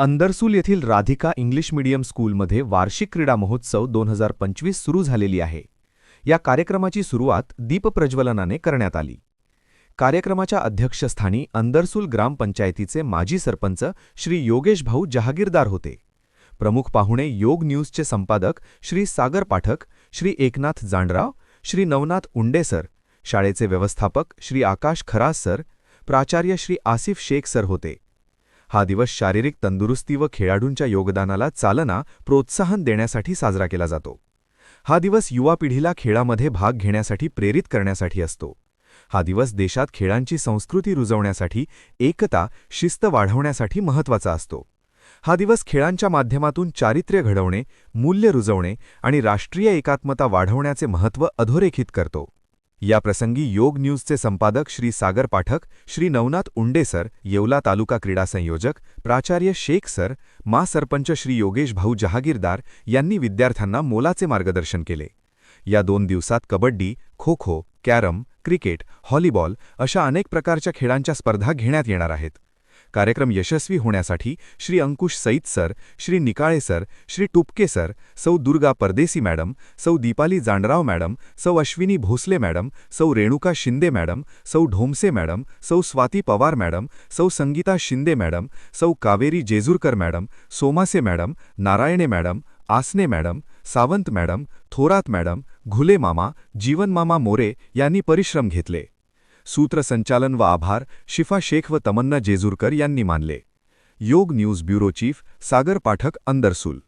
अंदरसूल येथील Radhika English medium स्कूलमध्ये वार्षिक क्रीडा महोत्सव दोन हजार पंचवीस सुरू झालेली आहे. या कार्यक्रमाची सुरुवात दीपप्रज्वलनाने करण्यात आली. कार्यक्रमाच्या अध्यक्षस्थानी अंदरसूल ग्रामपंचायतीचे माजी सरपंच श्री योगेश भाऊ जहागीरदार होते. प्रमुख पाहुणे योग न्यूजचे संपादक श्री सागर पाठक श्री एकनाथ जांडराव श्री नवनाथ उंडे सर शाळेचे व्यवस्थापक श्री आकाश खरास सर प्राचार्य श्री आसिफ शेख सर होते. हा दिवस शारीरिक तंदुरुस्ती व खेळाडूंच्या योगदानाला चालना प्रोत्साहन देण्यासाठी साजरा केला जातो. हा दिवस युवा पिढीला खेळामध्ये भाग घेण्यासाठी प्रेरित करण्यासाठी असतो. हा दिवस देशात खेळांची संस्कृती रुजवण्यासाठी एकता शिस्त वाढवण्यासाठी महत्त्वाचा असतो. हा दिवस खेळांच्या माध्यमातून चारित्र्य घडवणे मूल्य रुजवणे आणि राष्ट्रीय एकात्मता वाढवण्याचे महत्त्व अधोरेखित करतो. या प्रसंगी योग न्यूजचे संपादक श्री सागर पाठक श्री नवनाथ उंडे सर येवला तालुका क्रीडा संयोजक प्राचार्य शेख सर मा सरपंच श्री योगेश भाऊ जहागीरदार यांनी विद्यार्थ्यांना मोलाचे मार्गदर्शन केले. या दोन दिवसात kabaddi kho kho carrom cricket volleyball अशा अनेक प्रकारच्या खेळांच्या स्पर्धा घेण्यात येणार आहेत. कार्यक्रम यशस्वी होण्यासाठी Shri Ankush Sait sir Shri Nikale sir Shri Tupke sir Sau Durga Pardeshi madam सौ दीपाली जांडराव मॅडम सौ अश्विनी भोसले मॅडम सौ रेणुका शिंदे मॅडम सौ ढोमसे मॅडम सौ स्वाती पवार मॅडम सौ Sangeeta Shinde madam Sau Kaveri Jejurkar madam Somase madam Narayane madam Asane madam Sawant madam Thorat madam Ghule मामा जीवनमामा मोरे यांनी परिश्रम घेतले. सूत्रसंचालन व आभार शिफा शेख व तमन्ना जेजूरकर यांनी मानले. Yog news bureau chief Sagar Pathak Andarsul.